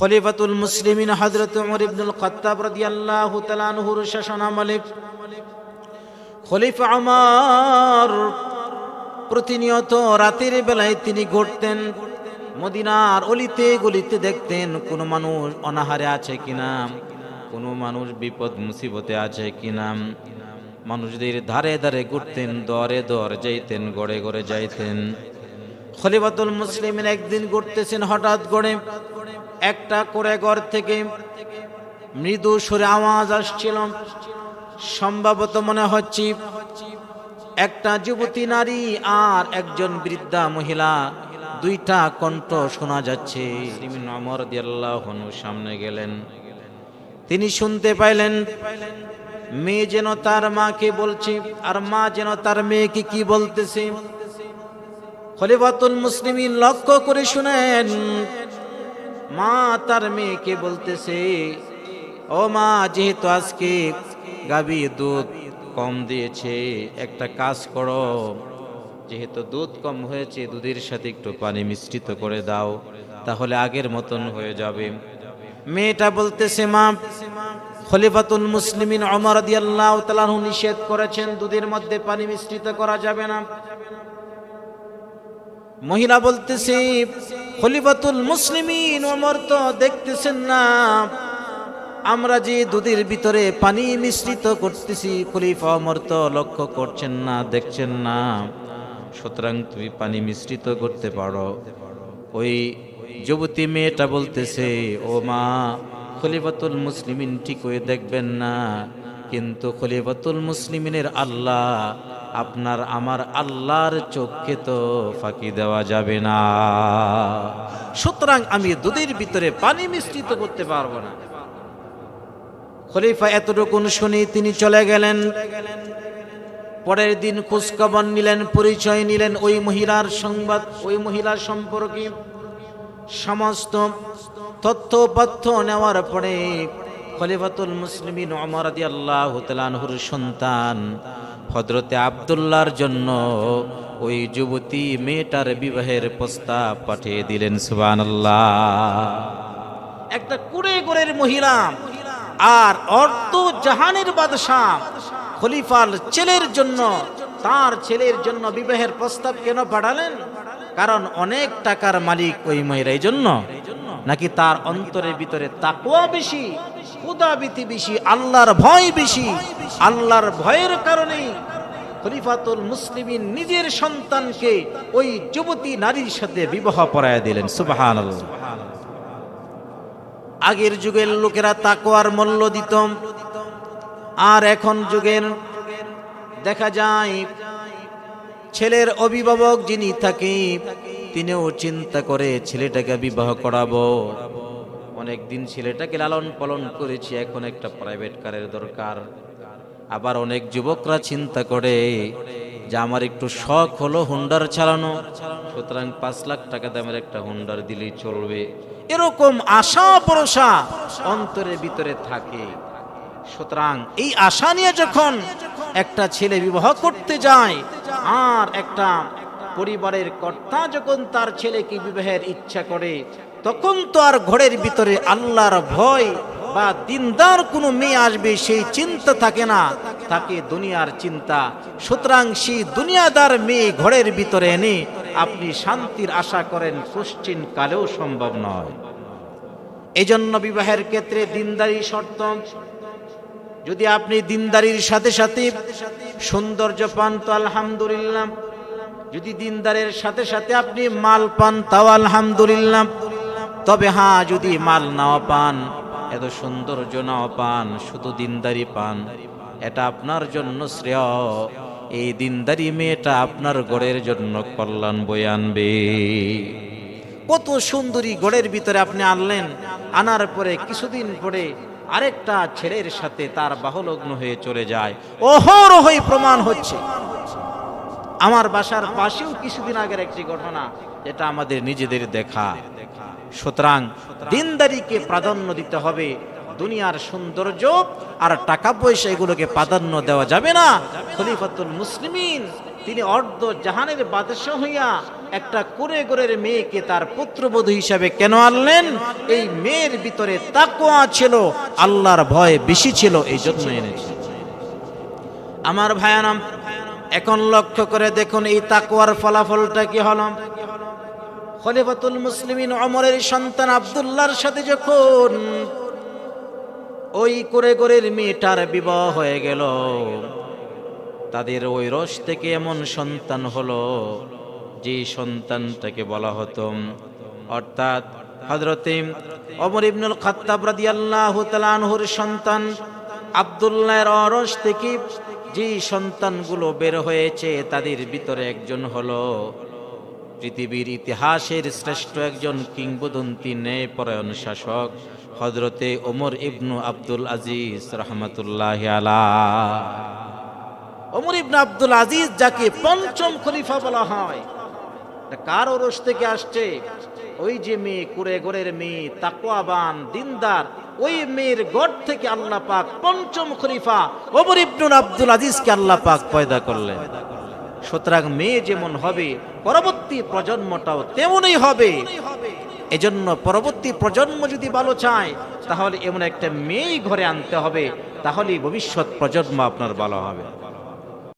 খলিফাতুল মুসলিমিন হযরত উমর ইবনুল খাত্তাব রাদিয়াল্লাহু তাআলা আনহুর শাসনামলে খলিফা আমার প্রতিনিয়ত রাতের বেলায় তিনি ঘুরতেন, মদিনার অলিতে গলিতে দেখতেন কোনো মানুষ অনাহারে আছে কিনা, কোনো মানুষ বিপদ মুসিবতে আছে কিনা। মানুষদের ধারে ধারে ঘুরতেন, দরে দর যাইতেন, গড়ে গড়ে যাইতেন। খলিফাতুল মুসলিমের একদিন ঘুরতেছেন হঠাৎ করে একটা করে ঘর থেকে মৃদু সুরে আওয়াজ আসছিল। সম্ভবত মনে হচ্ছে একটা যুবতী নারী আর একজন বৃদ্ধা মহিলা দুইটা কণ্ঠ শোনা যাচ্ছে। অমর দিয়াল্লাহনু সামনে গেলেন। তিনি শুনতে পাইলেন মেয়ে যেন তার মাকে বলছে আর মা যেন তার মেয়েকে কি বলতেছে। খলিফাতুল মুসলিমিন লক্ষ্য করে শুনেন মা তার মেয়েকে বলতেছে, ও মা, যেহেতু আজকে গাবি দুধ কম দিয়েছে, একটা কাজ করো। যেহেতু দুধ কম হয়েছে, দুধের সাথে একটু পানি মিশ্রিত করে দাও, তাহলে আগের মতন হয়ে যাবে। মেয়েটা বলতেছে, মা, খলিফাতুল মুসলিমিন অমর দিয়াল্লাহ নিষেধ করেছেন, দুধের মধ্যে পানি মিশ্রিত করা যাবে না। মহিলা বলতেছে খলিফাতুল মুসলিমিন ওমর তো দেখতেছেন না। আমরা যে দুধের ভিতরে পানি মিশ্রিত করতেছি, খলিফা ওমর তো লক্ষ্য করছেন না, দেখছেন না। সুতরাং তুমি পানি মিশ্রিত করতে পারো। ওই যুবতী মেয়েটা বলতেছে, ও মা, খলিফাতুল মুসলিমিন ঠিক হয়ে দেখবেন না। কিন্তু খলিফাতুল মুসলিমিনের আল্লাহ, আপনার আমার আল্লাহর চোখকে তো ফাঁকি দেওয়া যাবে না। সুতরাং আমি দুধের ভিতরে পানি মিশ্রিত করতে পারব না। খলিফা এতটুকুন শুনে তিনি চলে গেলেন। পরের দিন খোঁজখবর নিলেন, পরিচয় নিলেন ওই মহিলার সংবাদ, ওই মহিলার সম্পর্কে। সমস্ত তথ্য নেওয়ার পরে খলিফাতুল মুসলিমিন অমর আল্লাহ তালানহুর সন্তান হজরতে আবদুল্লাহর জন্য ওই যুবতী মেয়েটার বিবাহের প্রস্তাব পাঠিয়ে দিলেন সুবান একটা কুড়ে গোড়ের মহিলা আর অর্থ জাহানের বাদশাহ খলিফার ছেলের জন্য, তার ছেলের জন্য বিবাহের প্রস্তাব কেন পাঠালেন? কারণ অনেক টাকার মালিক ওই মহিলা জন্য নাকি তার অন্তরের ভিতরে তাকুয়া বেশি ক্ষুদাবিতি বেশি, আল্লাহর ভয় বেশি? আল্লাহর ভয়ের কারণেই খলিফাতুল মুসলিমিন নিজের সন্তানকে ওই যুবতী নারীর সাথে বিবাহ পড়ায় দিলেন। সুবাহান আগের যুগের লোকেরা তাকোয়ার মূল্য দিত। আর এখন যুগের দেখা যায়, ছেলের অভিভাবক যিনি থাকে তিনিও চিন্তা করে ছেলেটাকে বিবাহ করাবো। অনেকদিন ছেলেটাকে লালন পালন করেছি, এখন একটা প্রাইভেট কারের দরকার। আবার অনেক যুবকরা চিন্তা করে যে আমার একটু শখ হলো হুন্ডার চালানো। সুতরাং পাঁচ লাখ টাকা দামের একটা হুন্ডার দিলেই চলবে। এরকম আশা ভরসা অন্তরের ভিতরে থাকে। সুতরাং এই আশা নিয়ে যখন একটা ছেলে বিবাহ করতে যায়, আর একটা পরিবারের কর্তা যখন তার ছেলেকে বিবাহের ইচ্ছা করে, তখন তো আর ঘরের ভিতরে আল্লাহর ভয় বা দিনদার কোনো মেয়ে আসবে সেই চিন্তা থাকে না তাকে দুনিয়ার চিন্তা। সুতরাং সেই দুনিয়াদার মেয়ে ঘরের ভিতরে এনে আপনি শান্তির আশা করেন কোশ্চিন কালেও সম্ভব নয়। এজন্য বিবাহের ক্ষেত্রে দিনদারি শর্ত। যদি আপনি দিনদারির সাথে সাথে সৌন্দর্য পান তো আলহামদুলিল্লাহ। যদি দিনদারের সাথে সাথে আপনি মাল পান, তাও আলহামদুলিল্লাহ। তবে হ্যাঁ যদি মাল নাও পান, এত সৌন্দর্য নাও পান, শুধু দিনদারি পান, এটা আপনার জন্য শ্রেয়। এই দিনদারি মেয়েটা আপনার গড়ের জন্য কল্যাণ বয়ে আনবে। কত সুন্দরী গড়ের ভিতরে আপনি আনলেন। আনার পরে কিছুদিন পরে আরেকটা ছেলের সাথে তার বাহলগ্ন হয়ে চলে যায়। অহরহই প্রমাণ হচ্ছে। আমার বাসার পাশেও কিছুদিন আগের একটি ঘটনা, যেটা আমাদের নিজেদের দেখা। সুতরাং দিনদারিকে প্রাধান্য দিতে হবে, দুনিয়ার সৌন্দর্য আর টাকা পয়সা এগুলোকে প্রাধান্য দেওয়া যাবে না। খলিফাতুল মুসলিমিন, তিনি অর্ধ জাহানের বাদশাহ হইয়া একটা কুরে গোরের মেয়েকে তার পুত্রবধূ হিসাবে কেন আনলেন? এই মেয়ের ভিতরে তাকোয়া ছিল, আল্লাহর ভয় বেশি ছিল এই জন্য এনেছে। আমার ভায়ানাম এখন লক্ষ্য করে দেখুন, এই তাকওয়ার ফলাফলটা কি হল? খলিফাতুল মুসলিমিন অমরের সন্তান আব্দুল্লাহর সাথে যখন ওই করে গোরের মেয়েটার বিবাহ হয়ে গেল, তাদের ওই রস থেকে এমন সন্তান হলো যে সন্তানটাকে বলা হতো। অর্থাৎ হজরতে অমর ইবনুল খাত্তাব রাদিয়াল্লাহু তাআলা আনহুর সন্তান আব্দুল্লাহর অরস থেকে যে সন্তানগুলো বের হয়েছে, তাদের ভিতরে একজন হলো পৃথিবীর ইতিহাসের শ্রেষ্ঠ একজন কিংবদন্তি ন্যায়পরায়ণ শাসক হজরতে ওমর ইবনু আব্দুল আজিজ রহমতুল্লাহ ওমর ইবনু আব্দুল আজিজ যাকে পঞ্চম খলিফা বলা হয় কার ওরস থেকে আসছে? ওই যে মেয়ে কুড়ে গোরের মেয়ে, তাকওয়াবান, দিনদার, ওই মেয়ের গড় থেকে আল্লাহ পাক পঞ্চম খলিফা ওমর ইবনুল আব্দুল আজিজকে আল্লাহ পাক পয়দা করলেন। সুতরাং মেয়ে যেমন হবে, পরবর্তী প্রজন্মটাও তেমনই হবে। এজন্য পরবর্তী প্রজন্ম যদি ভালো চায়, তাহলে এমন একটা মেয়ে ঘরে আনতে হবে, তাহলেই ভবিষ্যৎ প্রজন্ম আপনার ভালো হবে।